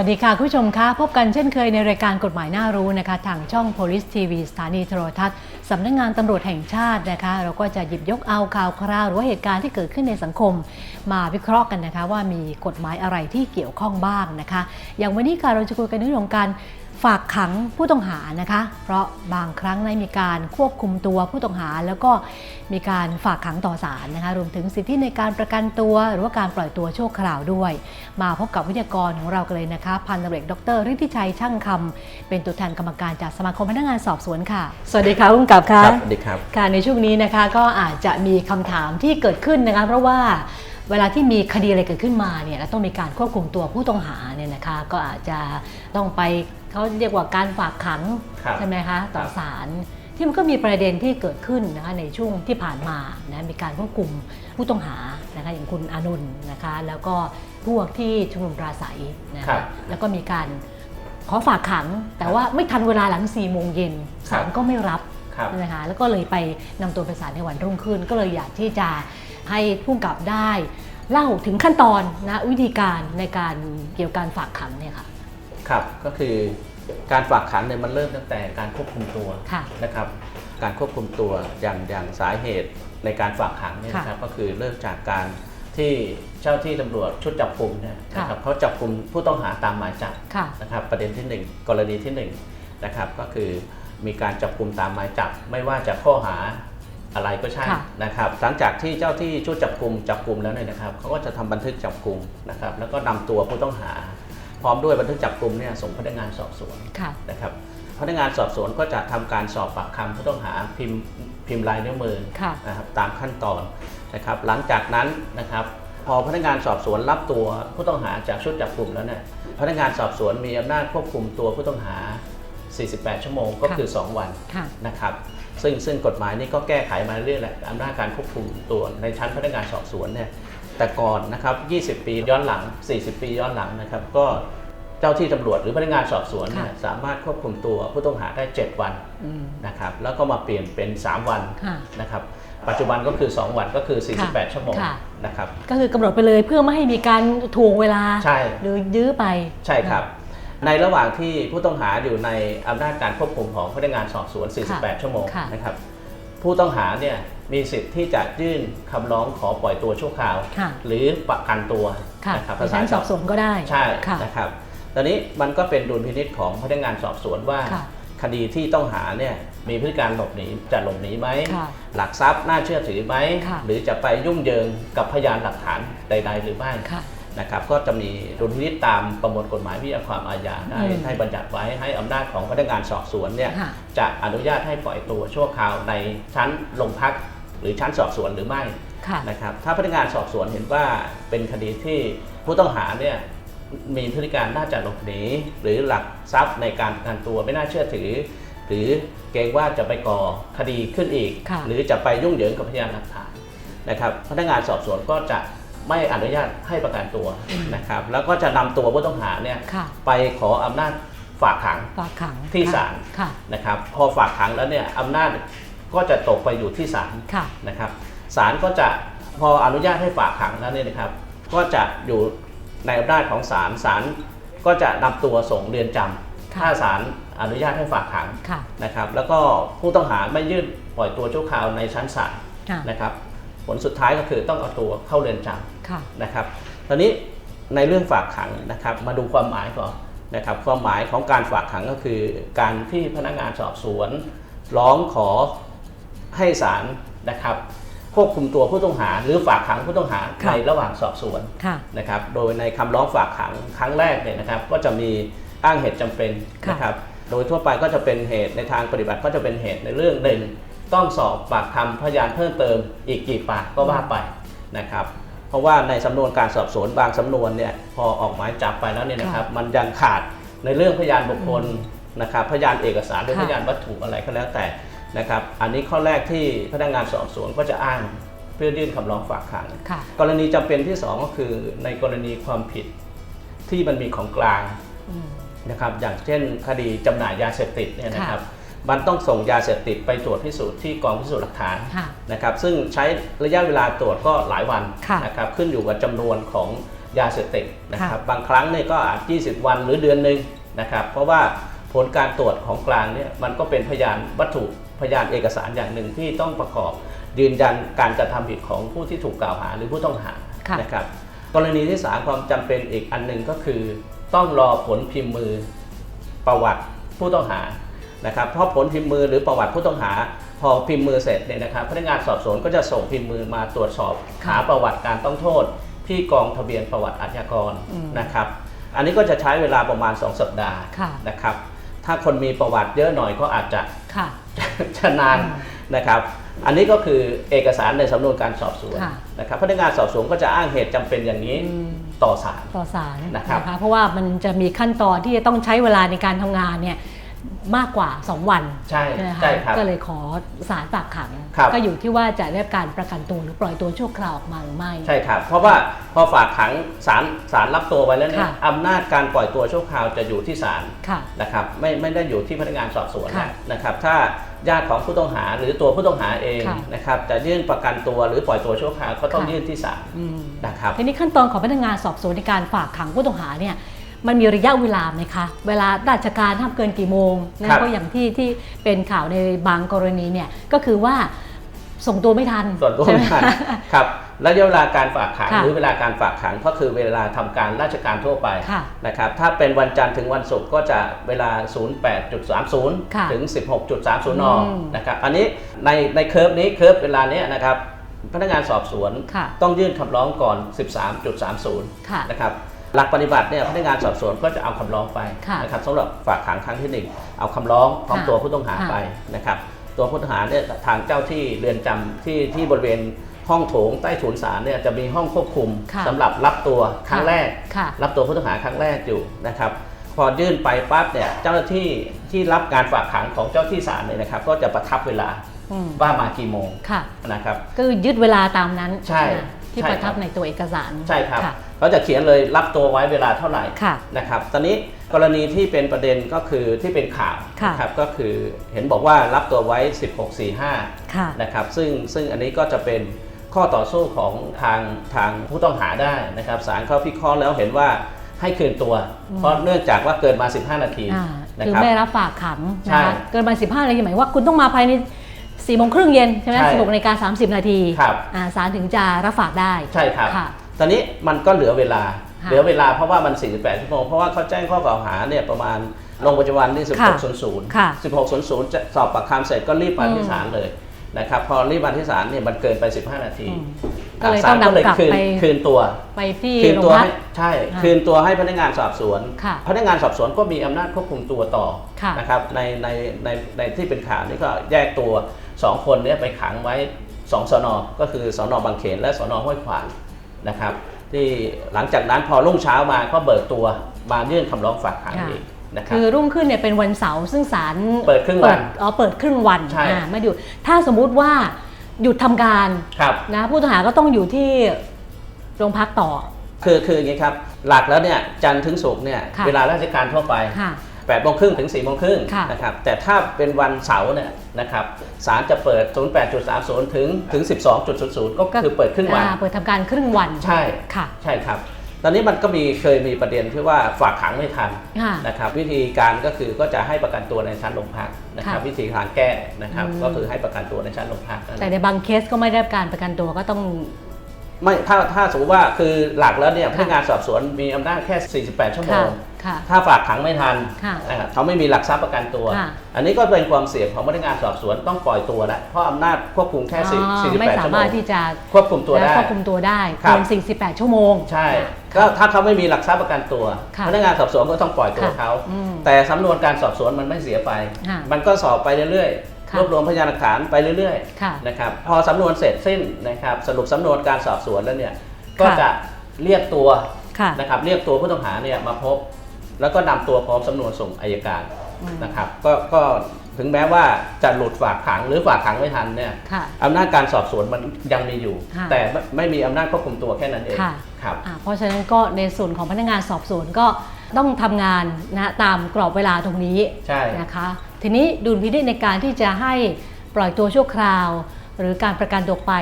วัสดีค่ะ ผู้ชมคะพบกันเช่นเคยในรายการกฎหมายน่ารู้นะคะ ทางช่อง Police TV สถานีโทรทัศน์สำนักงานตำรวจแห่งชาตินะคะ เราก็จะหยิบยกเอาข่าวคราว หรือว่าเหตุการณ์ที่เกิดขึ้นในสังคม มาวิเคราะห์กันนะคะ ว่ามีกฎหมายอะไรที่เกี่ยวข้องบ้างนะคะ อย่างวันนี้ค่ะเราจะคุยกันในเรื่องของการ ฝากขังผู้ต้องหานะคะ เพราะบางครั้งได้มีการควบคุมตัวผู้ต้องหา แล้วก็มีการฝากขังต่อศาลนะคะ รวมถึงสิทธิในการประกันตัว หรือว่าการปล่อยตัวชั่วคราวด้วย มาพบกับวิทยากรของเรากันเลยนะคะ พันตำรวจเอกดรฤทธิชัยช่างคำเป็นตัวแทนกรรมการจากสมาคมพนักงานสอบสวนค่ะ สวัสดีค่ะคุณกับคค่ะรับสวัสดีครับค่ะในช่วงนี้นะคะก็อาจจะมีคำถามที่เกิดขึ้นนะคะเพราะว่าเวลาที่มีคดีอะไรเกิดขึ้นมาเนี่ยแล้วต้องมีการควบคุมตัวผู้ต้องหาเนี่ยนะคะ ก็อาจจะต้องไป เขาเรียกว่าการฝากขังครับใช่ไหมคะต่อครับศาลที่มันก็มีประเด็นที่เกิดขึ้นนะคะในช่วงที่ผ่านมานะมีการควบคุมผู้ต้องหานะคะอย่างคุณอานนท์นะคะแล้วก็พวกที่ชุมนุมปราศัยนะครัคะบแล้วก็มีการขอฝากขัง แต่ว่าไม่ทันเวลาหลัง4ี่โมงเย็นศาลครับก็ไม่รับครับนะคะแล้วก็เลยไปนำตัวไปศาลในวันรุ่งขึ้น ก็เลยอยากที่จะให้ผู้กำกับได้ เล่าถึงขั้นตอนนะวิธีการในการเกี่ยวกับการฝากขังเนี่ยค่ะ ครับก็คือการฝากขังเนี่ยมันเริ่มตั้งแต่การควบคุมตัวค่ะนะครับ การควบคุมตัวอย่างอย่างสาเหตุในการฝากขังเนี่ยค่ะนะครับก็คือเริ่มจากการที่เจ้าที่ตำรวจชุดจับกลุ่มเนี่ยค่ะ นะครับเขาจับกลุ่มผู้ต้องหาตามหมายจับ ค่ะ นะครับประเด็นที่หนึ่งกรณีที่หนึ่งนะครับก็คือมีการจับกลุ่มตามหมายจับ ไม่ว่าจะข้อหาอะไรก็ใช่ค่ะนะครับหลังจากที่เจ้าที่ชุดจับกลุ่มจับกลุ่มแล้วเนี่ยนะครับเขาก็จะทำบันทึกจับกลุ่มนะครับแล้วก็นำตัวผู้ต้องหา พร้อมด้วยบันทึกจับกลุ่มเนี่ยส่งพนักงานสอบสวนค่ะนะครับพนักงานสอบสวนก็จะทำการสอบปากคำผู้ต้องหาพิมพ์พิมพ์ลายนิ้วมือค่ะนะครับตามขั้นตอนนะครับหลังจากนั้นนะครับพอพนักงานสอบสวนรับตัวผู้ต้องหาจากชุดจับกลุ่มแล้วเนี่ยพนักงานสอบสวนมีอำนาจควบคุมตัวผู้ต้องหา 48 ชั่วโมงก็คือ 2 วันค่ะนะครับซึ่งซึ่งกฎหมายนี้ก็แก้ไขมาเรื่อยๆแหละอำนาจการควบคุมตัวในชั้นพนักงานสอบสวนเนี่ย แต่ก่อนนะครับ 20 ปีย้อนหลัง 40 ปีย้อนหลังนะครับ ก็เจ้าที่ตำรวจหรือพนักงานสอบสวนเนี่ยค่ะสามารถควบคุมตัวผู้ต้องหาได้ 7 วันอืมนะครับ แล้วก็มาเปลี่ยนเป็น 3 วันค่ะนะครับ ปัจจุบันก็คือ 2 วันก็คือ 48 ชั่วโมงค่ะนะครับ ก็คือกำหนดไปเลยเพื่อไม่ให้มีการถ่วงเวลาใช่หรือยื้อไปใช่ครับ ในระหว่างที่ผู้ต้องหาอยู่ในอำนาจการควบคุมของพนักงานสอบสวน 48 ชั่วโมงค่ะนะครับ ผู้ต้องหาเนี่ย มีสิทธิ์ที่จะยื่นคำร้องขอปล่อยตัวชั่วคราว ค่ะหรือประกันตัวค่ะนะครับในชั้นสอบสวนก็ได้ใช่ค่ะ นะครับตอนนี้มันก็เป็นดุลพินิษของพนักงานสอบสวนว่า ค่ะคดีที่ต้องหาเนี่ยมีพฤติการหลบหนีจะหลบหนีไหมค่ะหลักทรัพย์น่าเชื่อถือไหมค่ะ หรือจะไปยุ่งเหยิงกับพยานหลักฐานใด ๆ หรือไม่ ค่ะ นะครับก็จะมีดุลพินิจตามประมวลกฎหมายวิทยาความอาญาได้อืมให้บัญญัติไว้ให้อำนาจของพนักงานสอบสวนเนี่ยค่ะจะอนุญาตให้ปล่อยตัวชั่วคราวในชั้นโรงพัก หรือชั้นสอบสวนหรือไม่ค่ะนะครับถ้าพนักงานสอบสวนเห็นว่าเป็นคดีที่ผู้ต้องหาเนี่ยมีพฤติการน่าจะหลบหนีหรือหลักทรัพย์ในการประกันตัวไม่น่าเชื่อถือ หรือเกรงว่าจะไปก่อคดีขึ้นอีกค่ะหรือจะไปยุ่งเหยิงกับพยานหลักฐานนะครับ พนักงานสอบสวนก็จะไม่อนุญาตให้ประกันตัวนะครับ แล้วก็จะนำตัวผู้ต้องหาเนี่ยค่ะไปขออำนาจฝากขังฝากขังที่ศาลค่ะนะครับ พอฝากขังแล้วเนี่ยอำนาจ ก็จะตกไปอยู่ที่ศาลค่ะนะครับศาลก็จะพออนุญาตให้ฝากขังแล้วเนี่ยนะครับ ก็จะอยู่ในอำนาจของศาลศาลก็จะนำตัวส่งเรือนจำค่ะถ้าศาลอนุญาตให้ฝากขังค่ะนะครับ แล้วก็ผู้ต้องหาไม่ยื่นปล่อยตัวชั่วคราวในชั้นศาลค่ะนะครับ ผลสุดท้ายก็คือต้องเอาตัวเข้าเรือนจำค่ะนะครับ ตอนนี้ในเรื่องฝากขังนะครับ มาดูความหมายก่อนนะครับ ความหมายของการฝากขังก็คือ การที่พนักงานสอบสวน ร้องขอ ให้ศาลนะครับควบคุมตัวผู้ต้องหา หรือฝากขังผู้ต้องหาค่ะในระหว่างสอบสวนค่ะนะครับโดยในคำร้องฝากขังครั้งแรกเนี่ยนะครับก็จะมีอ้างเหตุจำเป็นค่ะนะครับโดยทั่วไปก็จะเป็นเหตุในทางปฏิบัติก็จะเป็นเหตุในเรื่องหนึ่งต้องสอบปากคำพยานเพิ่มเติมอีกกี่ปากก็ว่าไปนะครับเพราะว่าในสำนวนการสอบสวนบางสำนวนเนี่ยพอออกหมายจับไปแล้วเนี่ยนะครับมันยังขาดในเรื่องพยานบุคคลนะครับพยานเอกสารหรือค่ะพยานวัตถุอะไรก็แล้วแต่ นะครับ อันนี้ข้อแรกที่พนักงานสอบสวนก็จะอ้างเพื่อยื่นคำร้องฝากขังค่ะกรณีจำเป็นที่สองก็คือในกรณีความผิดที่มันมีของกลางอืมนะครับ อย่างเช่นคดีจำหน่ายยาเสพติดเนี่ยนะคค่ะรับ มันต้องส่งยาเสพติดไปตรวจพิสูจน์ที่กองพิสูจน์หลักฐานค่ะนะครับ ซึ่งใช้ระยะเวลาตรวจก็หลายวันค่ะนะครับ ขึ้นอยู่กับจำนวนของยาเสพติดนะครับ บางครั้งเนี่ยก็อาจ 20 วันหรือเดือนหนึ่งนะครับ เพราะว่าผลการตรวจของกลางเนี่ยมันก็เป็นพยานวัตถุ พยานเอกสารอย่างหนึ่งที่ต้องประกอบยืนยันการกระทำผิดของผู้ที่ถูกกล่าวหาหรือผู้ต้องหาค่ะนะครับกรณีที่สามความจำเป็นอีกอันหนึ่งก็คือ ต้องรอผลพิมพ์มือประวัติผู้ต้องหานะครับเพราะผลพิมพ์มือหรือประวัติผู้ต้องหา พอพิมพ์มือเสร็จเนี่ยนะครับพนักงานสอบสวนก็จะส่งพิมพ์มือมาตรวจสอบค่ะหาประวัติการต้องโทษ ที่กองทะเบียนประวัติอาชญากรอืมนะครับ อันนี้ก็จะใช้เวลาประมาณ 2 สัปดาห์ค่ะนะครับถ้าคนมีประวัติเยอะหน่อยก็อาจจะค่ะ จะนานอืมนะครับอันนี้ก็คือเอกสารในสำนวนการสอบสวนค่ะ นะครับพนักงานสอบสวนก็จะอ้างเหตุจำเป็นอย่างนี้อืมต่อศาล ต่อสารนะครับ เพราะว่ามันจะมีขั้นตอนที่จะต้องใช้เวลาในการทำงานเนี่ย มากกว่า 2 วันใช่ไหมคะใช่ครับก็เลยขอสารฝากขัง ครับก็อยู่ที่ว่าจะได้รับการประกันตัวหรือปล่อยตัวชั่วคราวออกมาหรือไม่ ใช่ครับเพราะว่าพอฝากขังศาลศาลรับตัวไว้แล้วเนี่ยค่ะ อำนาจการปล่อยตัวชั่วคราวจะอยู่ที่ศาล ค่ะ นะครับไม่ไม่ได้อยู่ที่พนักงานสอบสวนค่ะนะครับ ถ้าญาติของผู้ต้องหาหรือตัวผู้ต้องหาเองค่ะนะครับจะยื่นประกันตัวหรือปล่อยตัวชั่วคราวก็ต้องค่ะ ยื่นที่ศาลอืมนะครับ ทีนี้ขั้นตอนของพนักงานสอบสวนในการฝากขังผู้ต้องหาเนี่ย มันมีระยะเวลาไหมคะ เวลาราชการห้ามเกินกี่โมงนะครับเพราะอย่างที่ที่เป็นข่าวในบางกรณีเนี่ยก็คือว่าส่งตัวไม่ทันส่วนตัวใช่ไหมไม่ทันครับระยะเวลาการฝากขังค่ะหรือเวลาการฝากขังก็คือเวลาทำการราชการทั่วไปค่ะนะครับถ้าเป็นวันจันทร์ถึงวันศุกร์ก็จะเวลา 08.30ค่ะถึง 16.30นอืมนะครับอันนี้ในในเคิร์ฟนี้เคิร์ฟเวลาเนี้ยนะครับพนักงานสอบสวนค่ะต้องยื่นคำร้องก่อน 13.30ค่ะนะครับ หลักปฏิบัติเนี่ยพนักงานสอบสวนก็จะเอาคำร้องไปค่ะนะครับสำหรับฝากขังครั้งที่หนึ่งเอาคำร้องพร้อมค่ะตัวผู้ต้องหาค่ะไปนะครับตัวผู้ต้องหาเนี่ยทางเจ้าที่เรือนจำที่ที่บริเวณห้องโถงใต้ถุนศาลเนี่ยจะมีห้องควบคุมค่ะสำหรับรับตัวครั้งแรกค่ะรับตัวผู้ต้องหาครั้งแรกอยู่นะครับพอยื่นไปปั๊บเนี่ยเจ้าหน้าที่ที่รับการฝากขังของเจ้าที่ศาลเนี่ยนะครับ ก็จะประทับเวลาอืมว่ามากี่โมงค่ะนะครับก็คือยึดเวลาตามนั้นใช่นะที่ใช่ประทับครับในตัวเอกสารใช่ครับค่ะ เขาจะเขียนเลยรับตัวไว้เวลาเท่าไหร่ค่ะนะครับตอนนี้กรณีที่เป็นประเด็นก็คือที่เป็นข่าวค่ะนะครับก็คือเห็นบอกว่ารับตัวไว้ 1645ค่ะนะครับซึ่งซึ่งอันนี้ก็จะเป็นข้อต่อสู้ของทางทางผู้ต้องหาได้นะครับศาลเขาพิเคราะห์แล้วเห็นว่าให้คืนตัวอืมเพราะเนื่องจากว่าเกินมา 15 นาทีอ่านะคือครับไม่รับฝากขังใช่นะคะเกินมา 15 นาทีหมายว่าคุณต้องมาภายใน4โมงครึ่งเย็นใช่ไหมใช่16นาฬิกา30นาทีครับอ่าศาลถึงจะรับฝากได้ใช่ครับค่ะ ตอนนี้มันก็เหลือเวลาค่ะเหลือเวลาเพราะว่ามัน 48 ชั่วโมง เพราะว่าเขาแจ้งข้อกล่าวหาเนี่ยประมาณลงปัจจุบันที่ค่ะ16.00ค่ะ16.00 จะสอบปากคำเสร็จก็รีบมาที่อืมศาลเลยนะครับพอรีบมาที่ศาลเนี่ยมันเกินไป 15 นาทีอืมก็เลยต้องศาลนำกลับคืนไปคืนตัวไปที่คืนโรงตัวพักให้ใช่ค่ะคืนตัวให้พนักงานสอบสวนค่ะพนักงานสอบสวนก็มีอำนาจควบคุมตัวต่อค่ะนะครับในในในในที่เป็นข่าวนี่ก็แยกตัวสองคนเนี้ไปขังไว้สองสนก็คือสนบางเขนและสนห้วยขวาง นะครับ ที่หลังจากนั้นพอรุ่งเช้ามาก็เบิกตัวมายื่นคำร้องฝากขังค่ะอีกนะครับคือรุ่งขึ้นเนี่ยเป็นวันเสาร์ซึ่งศาลเปิดครึ่งวันอ๋อเปิดครึ่งวันใช่อ่าไม่หยุดถ้าสมมุติว่าหยุดทำการครับนะผู้ต้องหาก็ต้องอยู่ที่โรงพักต่อ คือคืออย่างนี้ครับ หลักแล้วเนี่ยจันทร์ถึงศุกร์เนี่ยค่ะเวลาราชการทั่วไป ค่ะ8โมงครึ่งถึง4โมงครึ่งค่ะนะครับแต่ถ้าเป็นวันเสาร์เนี่ยนะครับศาลจะเปิด 08.30 ถึงถึง 12.00 ก็คือเปิดครึ่งวันอ่าเปิดทำการครึ่งวันใช่ค่ะใช่ครับ ตอนนี้มันก็มีเคยมีประเด็นที่ว่าฝากขังไม่ทันค่ะนะครับวิธีการก็คือก็จะให้ประกันตัวในชั้นโรงพักนะครับค่ะวิธีการแก้นะครับอืมก็คือให้ประกันตัวในชั้นโรงพักนั่นแหแต่ละในบางเคสก็ไม่ได้รับการประกันตัวก็ต้อง ไม่ถ้าถ้าสมมติว่าคือหลักแล้วเนี่ยค่ะพนักงานสอบสวนมีอำนาจแค่ 48 ชั่วโมค่ะงค่ะ ถ้าฝากขังไม่ทันค่ะนะครับเขาไม่มีหลักทรัพย์ประกันตัว ค่ะอันนี้ก็เป็นความเสี่ยงของพนักงานสอบสวนต้องปล่อยตัวแล้วเพราะอำนาจควบคุมแค่อ๋อ4ไม่48สาชั่วโมมารถงที่จะควบคุมตัวได้ ควบคุมตัวได้ครับเกิน48 ชั่วโมง ใช่ก็ถ้าเขาไม่มีหลักทรัพย์ประกันตัว ค่ะพนักงานสอบสวนก็ต้องปล่อยตัวค่ะเขา อืมแต่สำนวนการสอบสวนมันไม่เสียไป ค่ะมันก็สอบไปเรื่อยๆค่ะ รวบรวมพยานหลักฐานไปเรื่อยค่ะๆนะครับพอสำนวนเสร็จสิ้นนะครับสรุปสำนวนการสอบสวนแล้วเนี่ยก็ค่ะจะเรียกตัวค่ะนะครับเรียกตัวผู้ต้องหาเนี่ยมาพบ แล้วก็นำตัวพร้อมสำนวนส่งอายการอืมนะครับก็ก็ถึงแม้ว่าจะหลุดฝากขังหรือฝากขังไม่ทันเนี่ยค่ะอำนาจการสอบสวนมันยังมีอยู่ค่ะแต่ไม่ไม่มีอำนาจควบคุมตัวแค่นั้นเองค่ะครับอ่าเพราะฉะนั้นก็ในส่วนของพนักงานสอบสวนก็ต้องทำงานนะตามกรอบเวลาตรงนี้ใช่นะคะ ทีนี้ดุลพินิจในการที่จะให้ปล่อยตัวชั่วคราว หรือการประกันตัวไป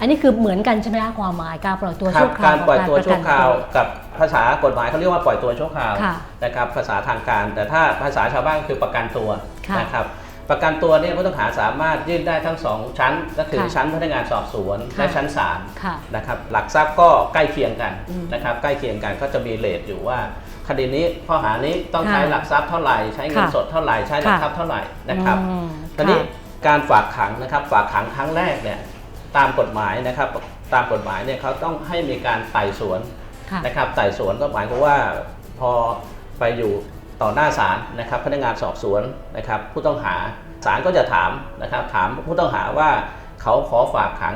อันนี้คือเหมือนกันใช่ไหมคะความหมายการปล่อยตัวครัชั่บวคราวการปล่อยตัวกับชั่วคราวประกันกับภาษากฎหมายเขาเรียกว่าปล่อยตัวชั่วคราวค่ะนะครับภาษาทางการ แต่ถ้าภาษาชาวบ้านคือประกันตัวค่ะนะครับประกันตัวเนี่ยผู้ต้องหาสามารถยื่นได้ทั้งสองชั้น ก็คือค่ะชั้นพนักงานสอบสวนค่ะและชั้นศาลค่ะนะครับหลักทรัพย์ก็ใกล้เคียงกันอืมนะครับใกล้เคียงกันก็จะมีเลทอยู่ว่า คดีนี้ข้อหานี้ต้องค่ะใช้หลักทรัพย์เท่าไหร่ใช้เงินค่ะสดเท่าไหร่ใช้หลักค่ะทรัพย์เท่าไหร่นะครับอืมตอนนี้ค่ะการฝากขังนะครับฝากขังครั้งแรกเนี่ยตามกฎหมายนะครับตามกฎหมายเนี่ยเขาต้องให้มีการไต่สวนค่ะนะครับไต่สวนก็หมายความว่าพอไปอยู่ต่อหน้าศาลนะครับพนักงานสอบสวนนะครับผู้ต้องหาศาลก็จะถามนะครับถามผู้ต้องหาว่าเขาขอฝากขัง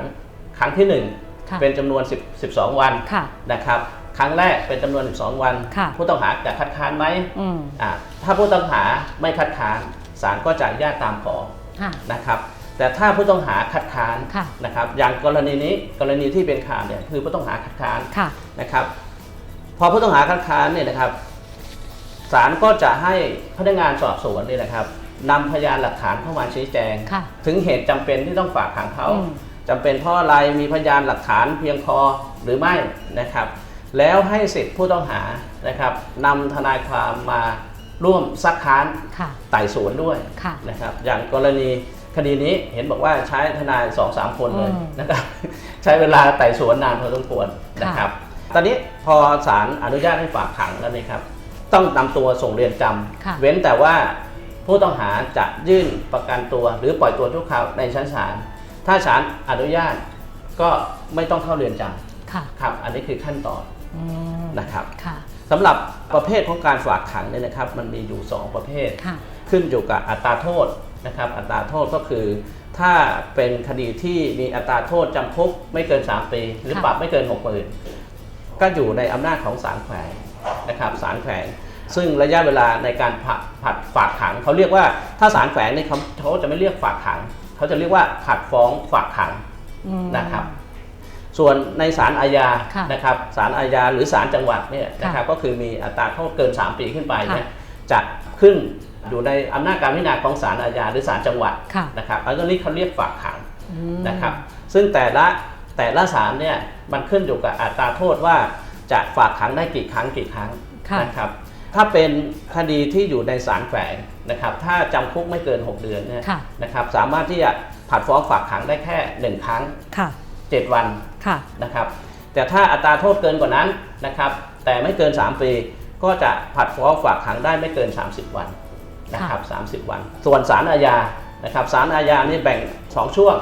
ครั้งที่หนึ่งค่ะเป็นจำนวน10 12 วันค่ะนะครับ ครั้งแรกเป็นจำนวน 12 วัน ค่ะผู้ต้องหาจะคัดค้านไหมอืม อ่าถ้าผู้ต้องหาไม่คัดค้านศาลก็จะอนุญาตตามขอค่ะ นะครับแต่ถ้าผู้ต้องหาคัดค้านค่ะ นะครับอย่างกรณีนี้กรณีที่เป็นข่าวเนี่ยคือผู้ต้องหาคัดค้าน ค่ะ นะครับพอผู้ต้องหาคัดค้านเนี่ยนะครับศาลก็จะให้พนักงานสอบสวนเนี่ยนะครับนำพยานหลักฐานเข้ามาชี้แจง ค่ะถึงเหตุจำเป็นที่ต้องฝากขังเขาอืมจำเป็นเพราะอะไรมีพยานหลักฐานเพียงพอหรือไม่นะครับ แล้วให้สิทธิผู้ต้องหานะครับนำทนายความมาร่วมซักค้านค่ะไต่สวนด้วยค่ะนะครับอย่างกรณีคดีนี้เห็นบอกว่าใช้ทนายสองสามคนเลยอืมนะครับใช้เวลาไต่สวนนานพอสมควรนะครับ ตอนนี้พอศาลอนุญาตให้ฝากขังแล้วนี่ครับ ต้องนำตัวส่งเรือนจำค่ะเว้นแต่ว่าผู้ต้องหาจะยื่นประกันตัวหรือปล่อยตัวชั่วคราวในชั้นศาลถ้าศาลอนุญาตก็ไม่ต้องเข้าเรือนจค่ะำครับ อันนี้คือขั้นตอนอืม นะครับค่ะสำหรับประเภทของการฝากขังเนี่ยนะครับมันมีอยู่ 2 ประเภทค่ะขึ้นอยู่กับอัตราโทษนะครับอัตราโทษก็คือ ถ้าเป็นคดีที่มีอัตราโทษจำคุกไม่เกิน 3 ปี หรือค่ะปรับไม่เกิน 6 0 0 0 0ก็อยู่ในอำนาจของศาลแขวงนะครับศาลแขวง ซึ่งระยะเวลาในการผัดผัดฝากขังเขาเรียกว่าถ้าศาลแขวงเนี่ยเขาเขาจะไม่เรียกฝากขัง เขาจะเรียกว่าผัดฟ้องฝากขังอืมนะครับ ส่วนในศาลอาญาค่ะนะครับศาลอาญาหรือศาลจังหวัดเนี่ยค่ะนะครับก็คือมีอัตราโทษเกิน 3 ปีขึ้นไปเนี่ยค่ะจะขึ้นอยู่ในอำนาจการพิจารณาของศาลอาญาหรือศาลจังหวัดค่ะ นะครับอันนี้เขาเรียกฝากขังอืม นะครับ ซึ่งแต่ละแต่ละศาลเนี่ยมันขึ้นอยู่กับอัตราโทษว่าจะฝากขังได้กี่ครั้งกี่ครั้งค่ะ นะครับ ถ้าเป็นคดีที่อยู่ในศาลแขวงนะครับ ถ้าจำคุกไม่เกิน 6 เดือนเนี่ยค่ะ นะครับสามารถที่จะผัดฟ้องฝากขังได้แค่หนึ่งครั้ง ค่ะ 7 วันค่ะนะครับแต่ถ้าอัตราโทษเกินกว่านั้นนะครับแต่ไม่เกิน 3 ปี ก็จะผัดฟ้องฝากขังได้ไม่เกิน 30 วันนะครับ30 วัน ส่วนศาลอาญานะครับศาลอาญานี่แบ่ง 2 ช่วง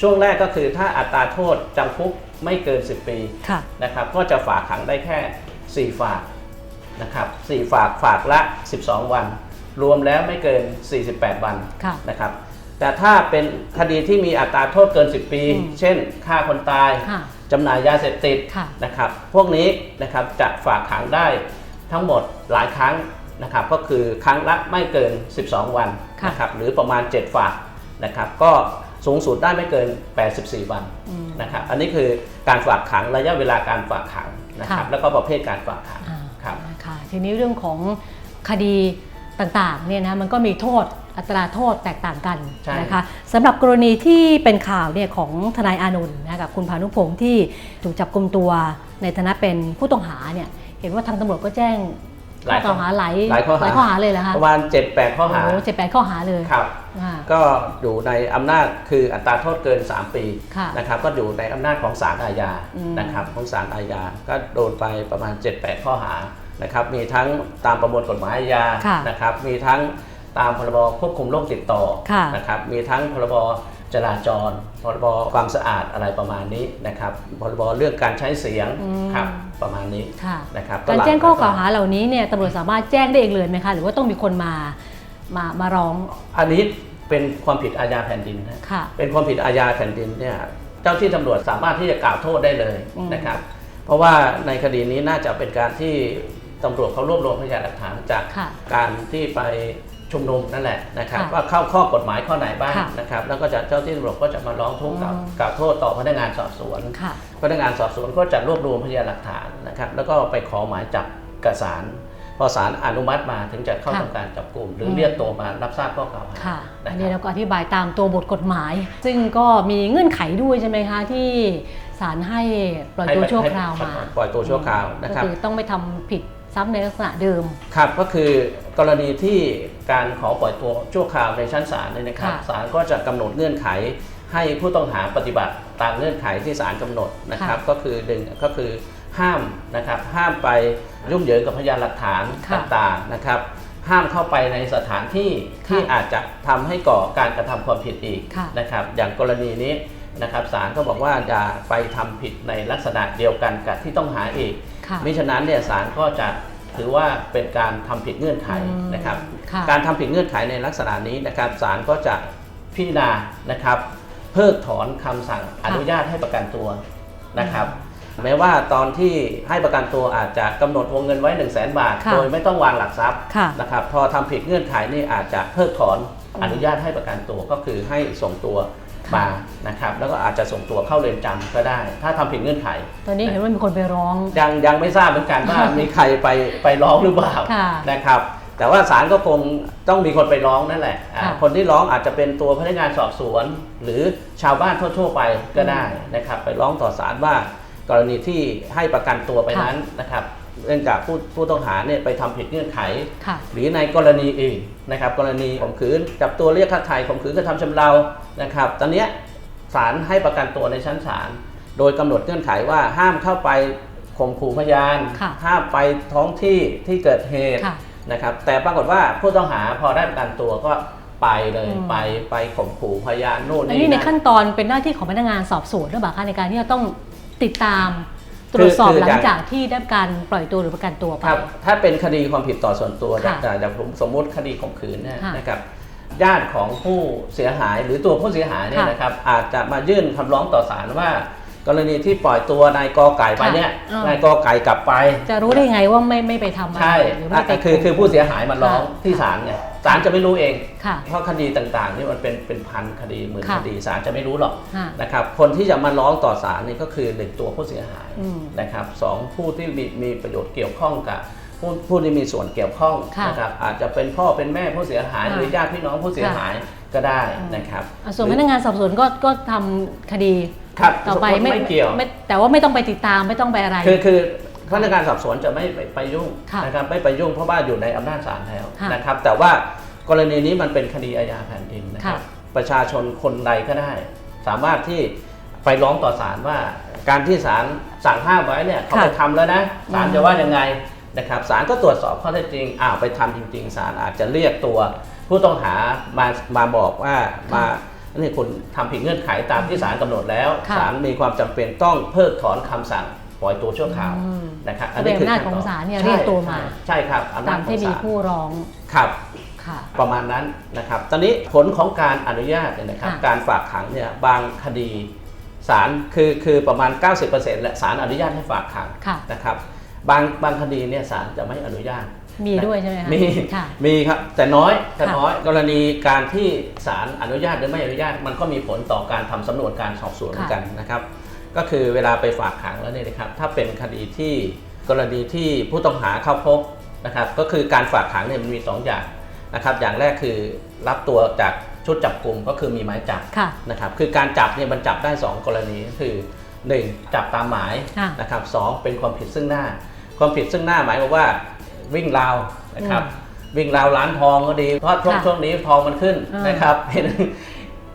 ช่วงแรกก็คือถ้าอัตราโทษจำคุกไม่เกิน 10 ปีค่ะนะครับก็จะฝากขังได้แค่ 4 ฝากนะครับ4ฝากฝากละ 12 วัน รวมแล้วไม่เกิน 48 วันค่ะนะครับ แต่ถ้าเป็นคดีที่มีอัตราโทษเกิน 10 ปี อืมเช่นฆ่าคนตายค่ะจำหน่ายยาเสพติดค่ะ นะครับ พวกนี้นะครับจะฝากขังได้ทั้งหมดหลายครั้งนะครับ ก็คือครั้งละไม่เกิน 12 วันค่ะนะครับหรือประมาณ 7 ฝากนะครับ ก็สูงสุดได้ไม่เกิน 84 วันอืม นะครับ อันนี้คือการฝากขังระยะเวลาการฝากขังนะครับ ค่ะ แล้วก็ประเภทการฝากขังอ่าครับค่ะทีนี้เรื่องของคดี ต่างๆเนี่ยนะมันก็มีโทษอัตราโทษแตกต่างกันใช่นะคะสำหรับกรณีที่เป็นข่าวเนี่ยของทนายอานนท์นะกับคุณพานุพงศ์ที่ถูกจับกลุมตัวในฐานะเป็นผู้ต้องหาเนี่ยเห็นว่าทางตำรวจก็แจ้งหลายข้อกล่าวหาหลายหลายข้อหาข้อหาเลยเหรอคะประมาณ7-8ข้อหาโอ้เจ็ดแปดข้อหาเลยครับอ่าก็อยู่ในอำนาจคืออัตราโทษเกิน 3 ปีค่ะนะครับก็อยู่ในอำนาจของศาลอาญาอืมนะครับของศาลอาญาก็โดนไปประมาณ 7-8 ข้อหา นะครับมีทั้งตามประมวลกฎหมายอาญาค่ะนะครับมีทั้งตามพรบควบคุมโรคติดต่อค่ะนะครับมีทั้งพรบจราจร พรบความสะอาดอะไรประมาณนี้นะครับพรบเรื่องการใช้เสียงอืม ครับประมาณนี้ค่ะ นะครับการแจ้งข้อกล่าวหาเหล่านี้เนี่ยตำรวจสามารถแจ้งได้เองเลยไหมคะ หรือว่าต้องมีคนมามามาร้องอันนี้เป็นความผิดอาญาแผ่นดินนะ ค่ะ เป็นความผิดอาญาแผ่นดินเนี่ยเจ้าที่ตำรวจสามารถที่จะกล่าวโทษได้เลยอืมนะครับ เพราะว่าในคดีนี้น่าจะเป็นการที่ ตำรวจเขารวบรวมพยานหลักฐานจากค่ะการที่ไปชุมนุมนั่นแหละนะครับค่ะว่าเข้าข้อกฎหมายข้อไหนบ้างค่ะนะครับแล้วก็จะเจ้าที่ตำรวจก็จะมาร้องทุกข์กับอืมกล่าวโทษต่อพนักงานสอบสวน ค่ะ พนักงานสอบสวนก็จะรวบรวมพยานหลักฐานนะครับ แล้วก็ไปขอหมายจับกระสารพอศาลอนุมัติมาถึงจะเข้าค่ะ ทำการจับกลุ่ม หรือมเรียกตัวมารับทราบข้อกล่าวหาค่ะนะอันคนี้รัเราบก็อธิบายตามตัวบทกฎหมาย ซึ่งก็มีเงื่อนไขด้วยใช่ไหมคะ ที่ศาลให้ปล่อยตัวให้ชั่วคราวมาปล่อยตัวชั่วคราวนะครับ ก็คือต้องไม่ทำผิด ซ้ำในลักษณะเดิม ครับก็คือกรณีที่การขอปล่อยตัวชั่วคราวในชั้นศาลเนี่ยนะครับค่ะศาลก็จะกำหนดเงื่อนไขให้ผู้ต้องหาปฏิบัติตามเงื่อนไขที่ศาลกำหนดนะครับก็คือหนึ่งก็คือห้ามนะครับห้ามไปยุ่งเหยิงกับพยานหลักฐานค่ะ ต่างๆนะครับ ห้ามเข้าไปในสถานที่ที่อาจจะทำให้ก่อการกระทำความผิดอีกค่ะ นะครับ อย่างกรณีนี้นะครับศาลก็บอกว่าอย่าไปทำผิดในลักษณะเดียวกันกับที่ต้องหาอีกค่ะ มิฉะนั้นเนี่ยศาลก็จะถือว่าเป็นการทำผิดเงื่อนไขอืมนะครับค่ะการทำผิดเงื่อนไขในลักษณะนี้นะครับศาลก็จะพิจารณานะครับเพิกถอนคำสั่งอนุญาตให้ประกันตัวนะครับแม้ว่าตอนที่ให้ประกันตัวอาจจะกำหนดวงเงินไว้ 1 0 0 0 0แบาทค่ะโดยไม่ต้องวางหลักทรัพย์ค่ะนะครับพอทำผิดเงื่อนไขนี่อาจจะเพิกถอนอนุญาตให้ประกันตัวก็คือให้ส่งตัว มานะครับแล้วก็อาจจะส่งตัวเข้าเรือนจำก็ได้ ถ้าทำผิดเงื่อนไข ตอนนี้เห็นว่ามีคนไปร้อง ยังยังไม่ทราบเหมือนกันว่ามีใครไปไปร้องหรือเปล่าค่ะนะครับแต่ว่าศาลก็คงต้องมีคนไปร้องนั่นแหละอ่าค่ะคนที่ร้องอาจจะเป็นตัวพนักงานสอบสวน หรือชาวบ้านทั่ว ๆ ไปก็ได้นะครับ ไปร้องต่อศาลว่ากรณีที่ให้ประกันตัวไปค่ะนั้นนะครับ เนื่องจากผู้ผู้ต้องหาเนี่ยไปทำผิดเงื่อนไขค่ะหรือในกรณีอื่นนะครับ กรณีข่มขืนจับตัวเรียกค่าไถ่ข่มขืนกระทำชำเรานะครับ ตอนเนี้ยศาลให้ประกันตัวในชั้นศาลโดยกำหนดเงื่อนไขว่าห้ามเข้าไปข่มขู่พยานค่ะห้ามไปท้องที่ที่เกิดเหตุค่ะนะครับ แต่ปรากฏว่าผู้ต้องหาพอได้ประกันตัวก็ไปเลยอืมไปไปข่มขู่พยานนู่นอันนี่นี้ในนั่นขั้นตอนเป็นหน้าที่ของพนักงานสอบสวนหรือเปล่าคะในการที่จะต้องติดตาม ตคือรวจสอบคือหลัองย่างจากที่ได้การปล่อยตัวหรือประกันตัวไป ครับถ้าเป็นคดีความผิดต่อส่วนตัวค่ะแต่อย่างผมสมมุติคดีข่มขืนเนี่ยค่ะนะครับญาติของผู้เสียหายหรือตัวผู้เสียหายเนี่ยค่ะนะครับอาจจะมายื่นคำร้องต่อศาลว่า กรณีที่ปล่อยตัวนายกอไก่ไปค่ะเนี่ยอ่านนายกอไก่กลับไปจะรู้ได้ไงว่าไม่ไม่ไปทำอะไรใช่หรือไม่ไปอะคือคือผู้เสียหายมาร้องค่ะที่ศาลไง ศาลจะไม่รู้เอง ค่ะเพราะคดีต่างๆนี่มันเป็นเป็นพันคดีหมื่นค่ะคดีศาลจะไม่รู้หรอกค่ะ นะครับคนที่จะมาร้องต่อศาลนี่ก็คือหนึ่งตัวผู้เสียหายอืมนะครับสองผู้ที่มีมีประโยชน์เกี่ยวข้องกับผู้ผู้ที่มีส่วนเกี่ยวข้องค่ะนะครับอาจจะเป็นพ่อเป็นแม่ผู้เสียหายค่ะหรือญาติพี่น้องผู้เสียหายก็ได้นะครับอะส่วนพนักงานสอบสวนก็ก็ทำคดีครับต่อไปไม่เกี่ยวไม่แต่ว่าไม่ต้องไปติดตามไม่ต้องไปอะไร คือคือ พนักงานสอบสวนจะไม่ไปไปยุ่งค่ะนะครับไม่ไปยุ่งเพราะว่าอยู่ในอำนาจศาลแล้วค่ะนะครับ แต่ว่ากรณีนี้มันเป็นคดีอาญาแผ่นดินนะครับค่ะประชาชนคนใดก็ได้ สามารถที่ไปร้องต่อศาลว่าการที่ศาลสั่งห้ามไว้เนี่ยเขาค่ะไปทำแล้วนะศาลอืมจะว่ายังไงนะครับศาลก็ตรวจสอบข้อเท็จจริงอ้าวไปทำจริงๆศาลอาจจะเรียกตัวผู้ต้องหามามาบอกว่ามานี่คุณทำผิดเงื่อนไขตามที่ศาลกำหนดแล้วค่ะศาลมีความจำเป็นต้องเพิกถอนคำสั่ง ปล่อยตัวชั่วคราวอืมนะครับก็เป็นอำนาจของศาลเนี่ยเรียกตัวมาใช่ครับอำตานาจมของที่มีศาลผู้ร้องครับค่ะประมาณนั้นนะครับ ตอนนี้ผลของการอนุญาตเนี่ยนะครับค่ะการฝากขังเนี่ยบางคดีศาลคือคือประมาณ 90%แหละศาลอนุญาตให้ฝากขังค่ะนะครับ บางบางคดีเนี่ยศาลจะไม่อนุญาตมีด้วยใช่ไหมคะมีค่ะมีครับ แต่น้อยแต่ค่ะน้อยกรณีการที่ศาลอนุญาตหรือไม่อนุญาต มันก็มีผลต่อการทำสำนวนการสอบสวนเหมือนกันนะครับ ก็คือเวลาไปฝากขังแล้วเนี่ยนะครับถ้าเป็นคดีที่กรณีที่ผู้ต้องหาเข้าพบนะครับก็คือการฝากขังเนี่ยมันมีสองอย่างนะครับอย่างแรกคือรับตัวจากชุดจับกลุ่มก็คือมีหมายจับค่ะนะครับคือการจับเนี่ยมันจับได้ 2 กรณีก็คือ 1. จับตามหมายค่ะนะครับสองเป็นความผิดซึ่งหน้า ความผิดซึ่งหน้าหมายความว่าวิ่งราวนะครับวิ่งราวร้านทองก็ดีเพราะช่วงค่ะช่วงนี้ทองมันขึ้นอ่านนะครับเห็น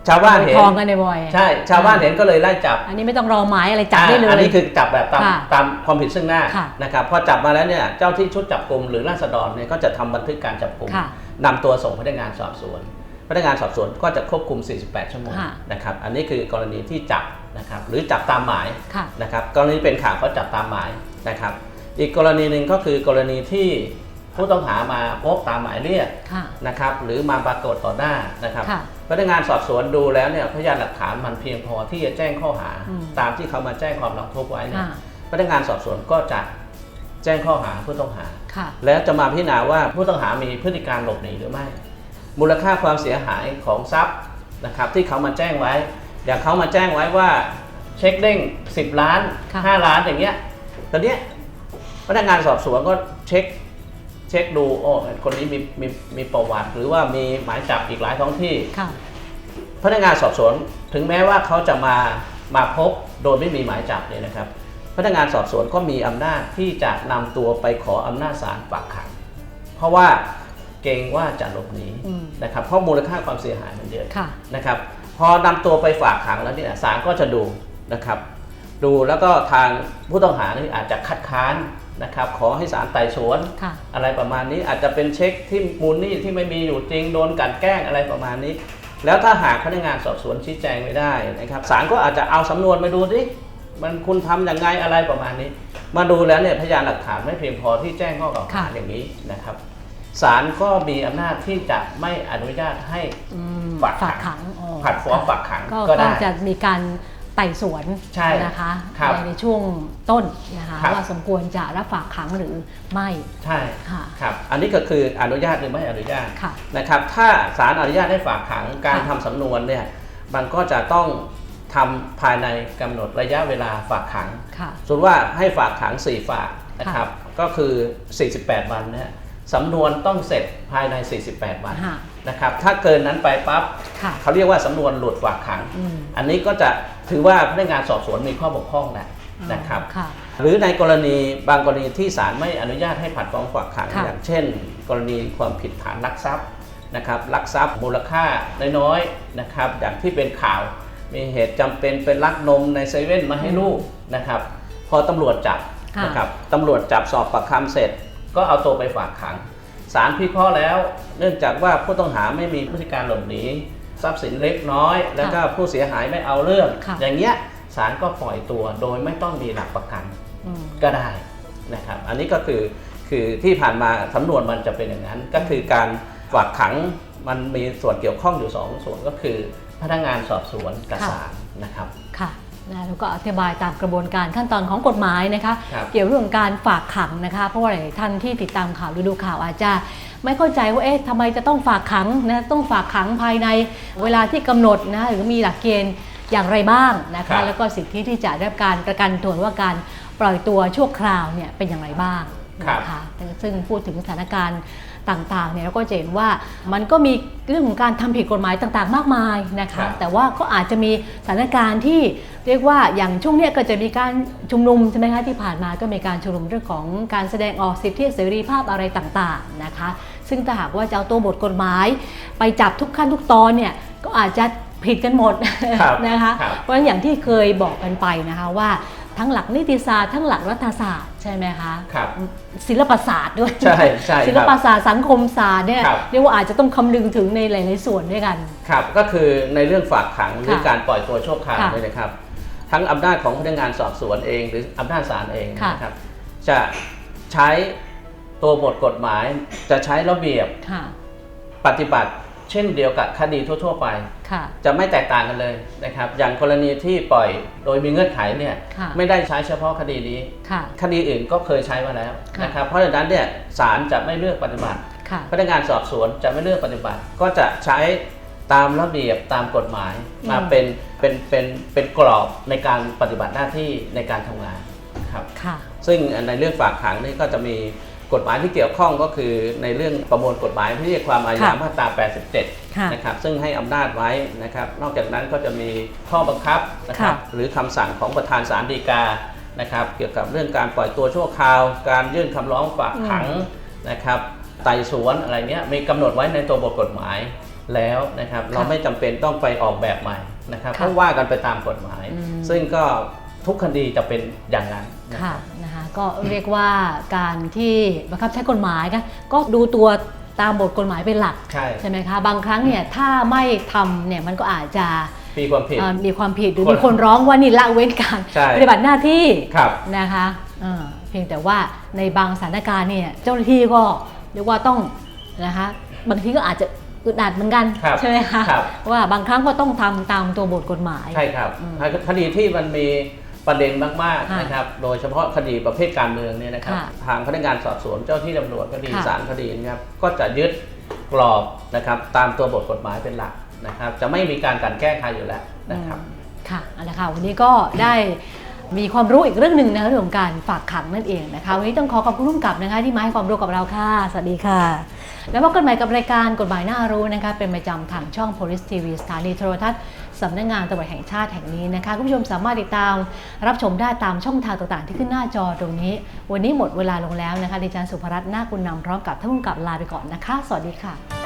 ชาวบ้านเห็นทองกันในบ่อยใช่ ชาวบ้านเห็นก็เลยไล่จับ อันนี้ไม่ต้องรอหมายอะไรจับได้เลยอ่าอันนี้คือจับแบบตามค่ะตามความผิดซึ่งหน้าค่ะนะครับพอจับมาแล้วเนี่ยเจ้าที่ชุดจับกลุ่มหรือราษฎรเนี่ยก็จะทำบันทึกการจับกลุ่มค่ะนำตัวส่งพนักงานสอบสวน พนักงานสอบสวนก็จะควบคุม 48 ชั่วโมงค่ะนะครับอันนี้คือกรณีที่จับนะครับหรือจับตามหมายค่ะนะครับกรณีเป็นข่าวเขาจับตามหมายนะครับ อีกกรณีหนึ่งก็คือกรณีที่ ผู้ต้องหามาพบตามหมายเรียกค่ะ นะครับหรือมาปรากฏต่อหน้านะครับค่ะพนักงานสอบสวนดูแล้วเนี่ยพยานหลักฐานมันเพียงพอที่จะแจ้งข้อหาอืม ตามที่เขามาแจ้งความร้องทุกข์ไว้เนี่ยค่ะพนักงานสอบสวนก็จะแจ้งข้อหาผู้ต้องหา ค่ะ แล้วจะมาพิจารณาว่าผู้ต้องหามีพฤติการหลบหนีหรือไม่ มูลค่าความเสียหายของทรัพย์นะครับที่เขามาแจ้งไว้ อย่างเขามาแจ้งไว้ว่าเช็คเด้ง 10 ล้าน ค่ะ 5 ล้านอย่างเงี้ยตอนเนี้ยพนักงานสอบสวนก็เช็ค เช็คดูโอ้คนนี้มีมีมีประวัติ หรือว่ามีหมายจับอีกหลายท้องที่ ค่ะ พนักงานสอบสวนถึงแม้ว่าเขาจะมามาพบโดยไม่มีหมายจับเนี่ยนะครับ พนักงานสอบสวนก็มีอำนาจที่จะนำตัวไปขออำนาจศาลฝากขัง เพราะว่าเกรงว่าจะหลบหนีอืมนะครับเพราะมูลค่าความเสียหายมันเยอะค่ะ นะครับ พอนำตัวไปฝากขังแล้วเนี่ยศาลก็จะดูนะครับ ดูแล้วก็ทางผู้ต้องหานี่อาจจะคัดค้าน นะครับขอให้ศาลไต่สวนค่ะอะไรประมาณนี้อาจจะเป็นเช็คที่มูลหนี้ที่ไม่มีอยู่จริงโดนกลันแกล้งอะไรประมาณนี้ แล้วถ้าหากพนักงานสอบสวนชี้แจงไม่ได้นะครับศาลก็อาจจะเอาสำนวนมาดูดิมันคุณทำอย่างไงอะไรประมาณนี้ มาดูแล้วเนี่ยพยานหลักฐานไม่เพียงพอที่แจ้งข้อกล่าวหาค่ะอย่างนี้นะครับศาลก็มีอำนาจที่จะไม่อนุญาตให้อืมฝากขังฝากขังอ๋อผัดฟ้องค่ะฝากขังก็ก็ก็ได้จะมีการ ไต่สวนใช่นะคะครับในในช่วงต้นนะคะครับ ว่าสมควรจะรับฝากขังหรือไม่ใช่ค่ะครับอันนี้ก็คืออนุญาตหรือไม่อนุญาตค่ะ นะครับ ถ้าศาลอนุญาตให้ฝากขังการค่ะทำสำนวนเนี่ยมันก็จะต้องทำภายในกำหนดระยะเวลาฝากขัง ค่ะส่วนว่าให้ฝากขัง 4 ฝากนะครับ ก็คือ 48 วันเนี่ยสำนวนต้องเสร็จภายใน 48 วัน ค่ะ นะครับถ้าเกินนั้นไปปั๊บค่ะ เขาเรียกว่าสำนวนหลุดฝากขัง อืมอันนี้ก็จะถือว่าพนักงานสอบสวนมีข้อบกพร่องนะนะครับ ค่ะ หรือในกรณีบางกรณีที่ศาลไม่อนุญาตให้ผัดฟ้องฝากขังค่ะอย่างเช่น กรณีความผิดฐานลักทรัพย์นะครับลักทรัพย์มูลค่าน้อยๆนะครับอย่างที่เป็นข่าวมีเหตุจำเป็นเป็นลักนมในเซเว่นมาให้ลูกนะครับ พอตำรวจจับค่ะ นะครับตำรวจจับสอบปากคำเสร็จ ก็เอาตัวไปฝากขัง ศาลพิเคราะห์แล้ว เนื่องจากว่าผู้ต้องหาไม่มีพฤติการหลบหนีทรัพย์สินเล็กน้อย แล้วก็ผู้เสียหายไม่เอาเรื่อง ค่ะ อย่างเงี้ยศาลก็ปล่อยตัวโดยไม่ต้องมีหลักประกันอืม ก็ได้นะครับ อันนี้ก็คือคือที่ผ่านมาสำนวนมันจะเป็นอย่างนั้น ก็คือการฝากขังมันมีส่วนเกี่ยวข้องอยู่สองส่วนก็คือ พนักงานสอบสวนกับค่ะ ศาลนะครับค่ะ นะแล้วก็อธิบายตามกระบวนการขั้นตอนของกฎหมายนะคะครับเกี่ยวเรื่องการฝากขังนะคะ เพราะว่าหลายท่านที่ติดตามข่าวหรือดูข่าวอาจจะไม่เข้าใจว่าเอ๊ะทำไมจะต้องฝากขังนะต้องฝากขังภายในเวลาที่กำหนดนะหรือมีหลักเกณฑ์อย่างไรบ้างนะครัคะ บ แล้วก็สิทธิที่จะได้รับการประกันตัวหรือว่าการปล่อยตัวชั่วคราวเนี่ยเป็นอย่างไรบ้างนะคะซึ่งพูดถึงสถานการณ์ ต่างๆเนี่ยเราก็จะเห็นว่ามันก็มีเรื่องของการทำผิดกฎหมายต่างๆ มากมายนะครัคะบแต่ว่าก็อาจจะมีสถานการณ์ที่เรียกว่าอย่างช่วงเนี้ยก็จะมีการชุมนุมใช่ไหมคะที่ผ่านมาก็มีการชุมนุมเรื่องของการแสดงออกสิทธิเสรีภาพอะไรต่างๆนะคะ ซึ่งถ้าหากว่าจะเอาตัวบทกฎหมาย ไปจับทุกขั้นทุกตอนเนี่ยก็อาจจะผิดกันหมดครับนะคะครับเพราะฉะนั้นอย่างที่เคยบอกกันไปนะคะว่า ทั้งหลักนิติศาสตร์ทั้งหลักรัฐศาสตร์ใช่ไหมคะครับ ศิลปศาสตร์ด้วยใช่ใช่ครับศิลปศาสตร์สังคมศาสตร์เนี่ยครับ เรียกว่าอาจจะต้องคำนึงถึงในหลาย ๆ ส่วนด้วยกัน ครับก็คือในเรื่องฝากขังหรือค่ะการปล่อยตัวชั่วคราวค่ะเนี่ยนะครับ ทั้งอำนาจของพนักงานสอบสวนเอง หรืออำนาจศาลเองค่ะ นะครับ จะใช้ตัวบทกฎหมาย จะใช้ระเบียบค่ะ ปฏิบัติ เช่นเดียวกับคดีทั่ว ๆ ไป ค่ะ จะไม่แตกต่างกันเลยนะครับ อย่างกรณีที่ปล่อยโดยมีเงื่อนไขเนี่ยค่ะ ไม่ได้ใช้เฉพาะคดีนี้ ค่ะ คดีอื่นก็เคยใช้มาแล้วค่ะ นะครับ เพราะฉะนั้นเนี่ยศาลจะไม่เลือกปฏิบัติ ค่ะ พนักงานสอบสวนจะไม่เลือกปฏิบัติ ก็จะใช้ตามระเบียบตามกฎหมายอืมมาเป็นเป็นเป็นเป็นกรอบในการปฏิบัติหน้าที่ในการทำงานครับ ค่ะ ซึ่งในเรื่องฝากขังนี่ก็จะมี กฎหมายที่เกี่ยวข้องก็คือในเรื่องประมวลกฎหมายที่เรียกความอาญาค่ะมาตราค่ะ87 นะครับ ซึ่งให้อำนาจไว้นะครับ นอกจากนั้นก็จะมีข้อบังคับนะครับค่ะหรือคำสั่งของประธานศาลฎีกานะครับ เกี่ยวกับเรื่องการปล่อยตัวชั่วคราว การยื่นคำร้องฝากขังนะครับไต่สวนอะไรเนี้ยมีกำหนดไว้ในตัวบทกฎหมายแล้วนะครับ เราไม่จำเป็นต้องไปออกแบบใหม่นะครับค่ะเพราะว่ากันไปตามกฎหมายอืมซึ่งก็ ทุกคดีจะเป็นอย่างนั้นนะคค่ะรับนะคะก็เรียกว่าการที่บังคับใช้กฎหมายนะก็ดูตัวตามบทกฎหมายเป็นหลักใช่ใช่ไหมคะบางครั้งเนี่ยถ้าไม่ทำเนี่ยมันก็อาจจะมีความผิดเอ่อมีความผิดหรือคนมีคนร้องว่านี่ละเว้นการใช่ปฏิบัติหน้าที่ครับนะคะเอ่อเพียงแต่ว่าในบางสถานการณ์เนี่ยเจ้าหน้าที่ก็เรียกว่าต้องนะคะบางทีก็อาจจะอึดอัดเหมือนกันครับใช่ไหมคะครับว่าบางครั้งก็ต้องทำตามตัวบทกฎหมายใช่ครับอืมคดีที่มันมี ประเด็นมากค่ะๆนะครับ โดยเฉพาะคดีประเภทการเมืองเนี่ยนะครับค่ะทางพนักงานสอบสวนเจ้าที่ตำรวจคดีค่ะศาลคดีนะครับ ก็จะยึดกรอบนะครับตามตัวบทกฎหมายเป็นหลักนะครับ จะไม่มีการกลันแกล้งใครอยู่แล้วนะครับ ค่ะเอาละค่ะวันนี้ก็ได้มีความรู้อีกเรื่องหนึ่งนะคะเรื่องของการฝากขังนั่นเองนะคะวันนี้ต้องขอขอบคุณผู้กำกับนะคะที่มาให้ความรู้กับเราค่ะ สวัสดีค่ะ แล้วพบกันใหม่กับรายการกฎหมายน่ารู้นะคะเป็นประจำทางช่อง Police TV สถานีโทรทัศน์ สำนักงานตำรวจแห่งชาติแห่งนี้นะคะคุณผู้ชมสามารถติดตามรับชมได้ตามช่องทางต่างๆ ที่ขึ้นหน้าจอตรงนี้ วันนี้หมดเวลาลงแล้วนะคะดิฉันสุภรัตน์นาคกุลนำพร้อมกับท่านผู้กำกับลาไปก่อนนะคะ สวัสดีค่ะ